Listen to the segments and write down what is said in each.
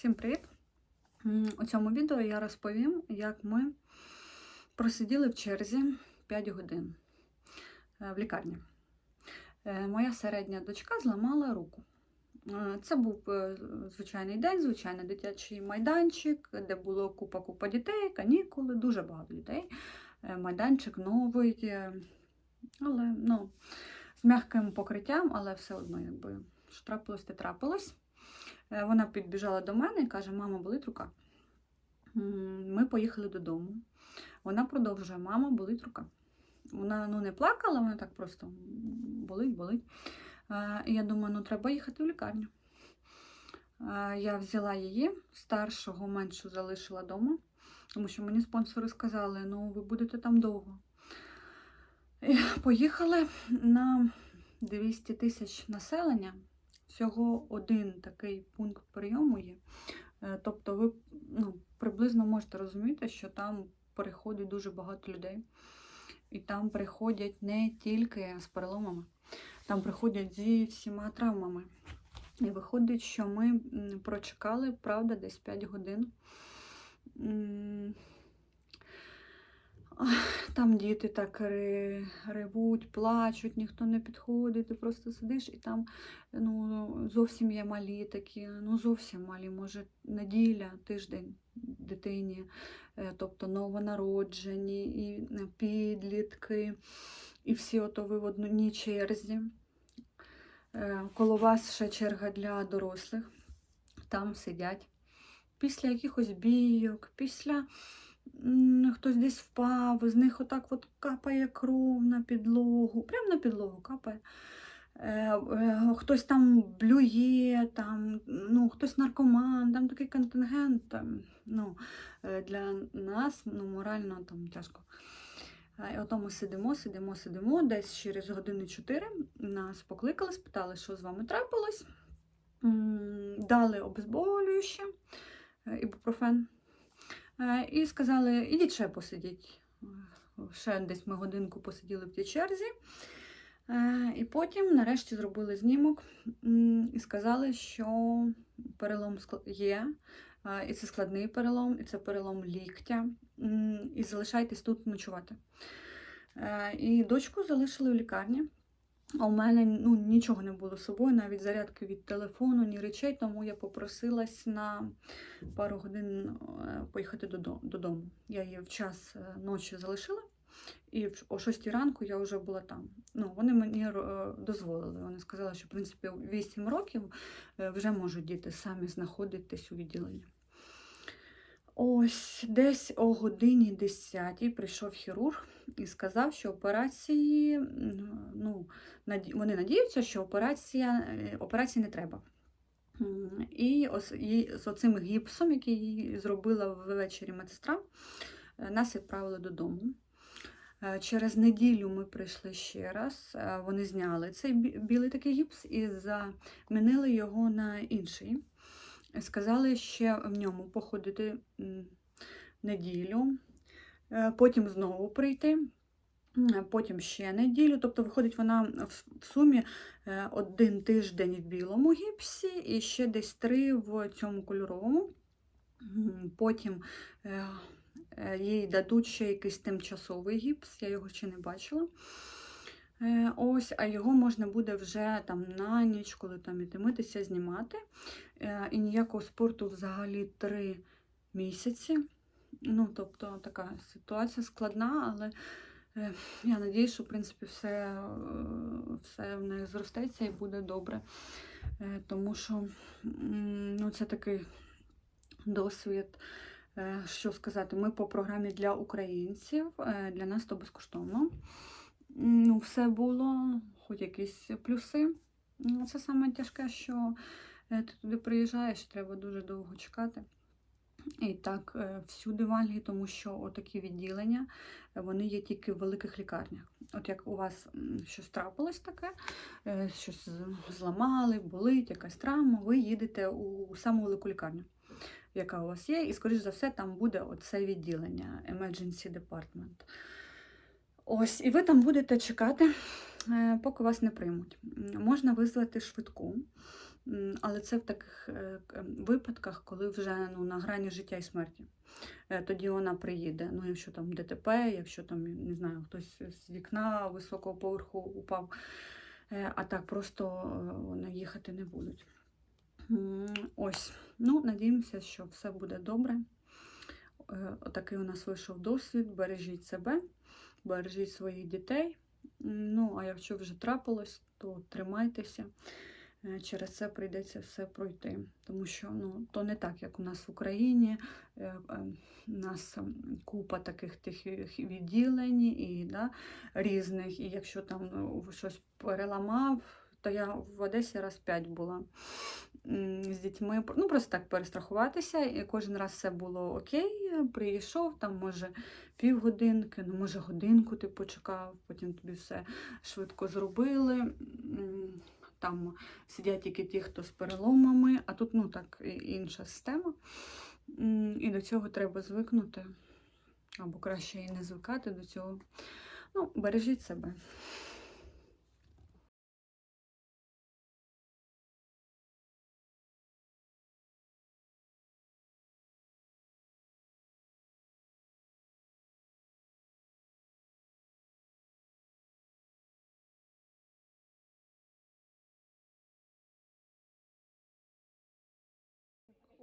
Всім привіт! У цьому відео я розповім, як ми просиділи в черзі 5 годин е, в лікарні. Е, Моя середня дочка зламала руку. Е, Це був звичайний день, звичайний дитячий майданчик, де було купа-купа дітей, канікули, дуже багато. Е, Майданчик новий, але ну, з м'яким покриттям, але все одно, якби що трапилось, те трапилось. Е, Вона підбіжала до мене і каже: Мама, болить рука. Ми поїхали додому. Вона продовжує: Мама, болить рука. Вона ну, не плакала, вона так просто болить, болить. Е, І я думаю, ну треба їхати в лікарню. Е, Я взяла її, старшого меншу залишила вдома, тому що мені спонсори сказали, ну ви будете там довго. Поїхали на 200 тисяч населення. Всього один такий пункт прийому є. Е, Тобто ви ну, приблизно можете розуміти, що там приходить дуже багато людей. І там приходять не тільки з переломами, там приходять зі всіма травмами. І виходить, що ми прочекали, правда, десь 5 годин. Там діти так ревуть, плачуть, ніхто не підходить, ти просто сидиш і там ну, зовсім є малі такі, ну зовсім малі, може неділя, тиждень дитині, е, тобто новонароджені, і підлітки, і всі ото ви в одній черзі. Е, Коло вас ще черга для дорослих, там сидять. Після якихось бійок, після хтось десь впав, з них отак от капає кров на підлогу, прямо на підлогу капає. Е, е, Хтось там блює, там, ну, хтось наркоман, там такий контингент. Там, ну, е, для нас ну, морально там тяжко. І ото ми сидимо, сидимо, сидимо. Десь через години 4 нас покликали, спитали, що з вами трапилось. Дали обезболююче, е, ібупрофен. Е, І сказали, ідіть ще посидіть. Ще десь ми годинку посиділи в тій черзі. Е, І потім, нарешті, зробили знімок і сказали, що перелом є, е, і це складний перелом, і це перелом ліктя. І залишайтесь тут ночувати. І дочку залишили в лікарні. А у мене ну, нічого не було з собою, навіть зарядки від телефону, ні речей, тому я попросилась на пару годин е, поїхати додому. Я її в час е, ночі залишила, і о 6 ранку я вже була там. Ну, вони мені е, дозволили. Вони сказали, що в принципі в 8 років вже можуть діти самі знаходитись у відділенні. Ось десь о годині 10 прийшов хірург і сказав, що операції, вони надіються, що операція, е, операції не треба. І з оцим гіпсом, який їй зробила ввечері медсестра, е, нас відправили додому. Е, Через неділю ми прийшли ще раз. Вони зняли цей білий такий гіпс і замінили його на інший. Сказали ще в ньому походити неділю, потім знову прийти, потім ще неділю. Тобто, виходить, вона в сумі е, один тиждень в білому гіпсі і ще десь три в цьому кольоровому. Потім е, е, їй дадуть ще якийсь тимчасовий гіпс, я його ще не бачила. Ось, а його можна буде вже там на ніч, коли там іти митися, знімати. І ніякого спорту взагалі три місяці. Ну, тобто така ситуація складна, але я надіюсь, що в принципі все, е, все в неї зростеться і буде добре. Е, Тому що ну, це такий досвід. Е, Що сказати, ми по програмі для українців, е, для нас то безкоштовно. Ну, все було, хоч якісь плюси. Ну, Це саме тяжке, що е, ти туди приїжджаєш, треба дуже довго чекати. І так, е, всюди в Англії, тому що отакі відділення е, вони є тільки в великих лікарнях. От як у вас щось трапилось таке, е, щось зламали, болить, якась травма, ви їдете у саму велику лікарню, яка у вас є, і, скоріш за все, там буде оце відділення Emergency Department. Ось, і ви там будете чекати поки вас не приймуть. Можна визвати швидку, але це в таких е, випадках, коли вже ну, на грані життя і смерті. Е, Тоді вона приїде. Ну, якщо там ДТП, якщо там, не знаю, хтось з вікна високого поверху упав, Е, а так просто вони їхати не будуть. Ось, ну, надіємося, що все буде добре. Отакий у нас вийшов досвід. Бережіть себе, бережіть своїх дітей. Ну, а якщо вже трапилось, то тримайтеся. Е, Через це прийдеться все пройти. Тому що ну, то не так, як у нас в Україні. Е, е, У нас ем, купа таких тих відділень і да, різних. І якщо там щось переламав, то я в Одесі раз п'ять була з дітьми. Ну, просто так перестрахуватися, і кожен раз все було окей. Прийшов, там, може, півгодинки, ну, може, годинку ти почекав, потім тобі все швидко зробили. Там сидять тільки ті, хто з переломами, а тут ну, так, інша система. І до цього треба звикнути, або краще і не звикати до цього. Ну, бережіть себе.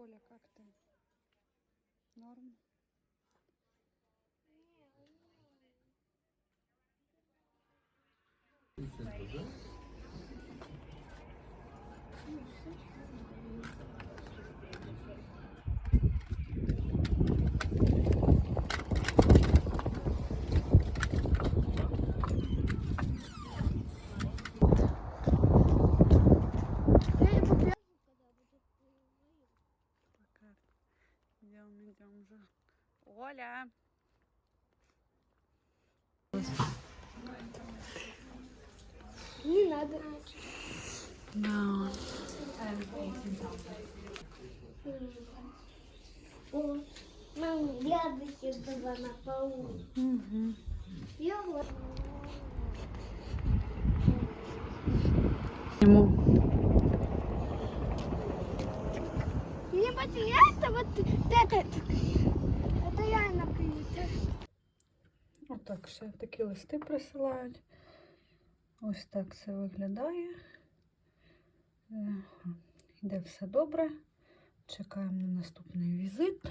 Оля, как ты? Норм? Идем, надо. Да. О, мам, грязочки была на полу. Угу. Я вот. Ему. Не потеряется вот это. Это я например. Отак ще такі листи присилають. Ось так це виглядає. Іде Йде все добре. Чекаємо на наступний візит.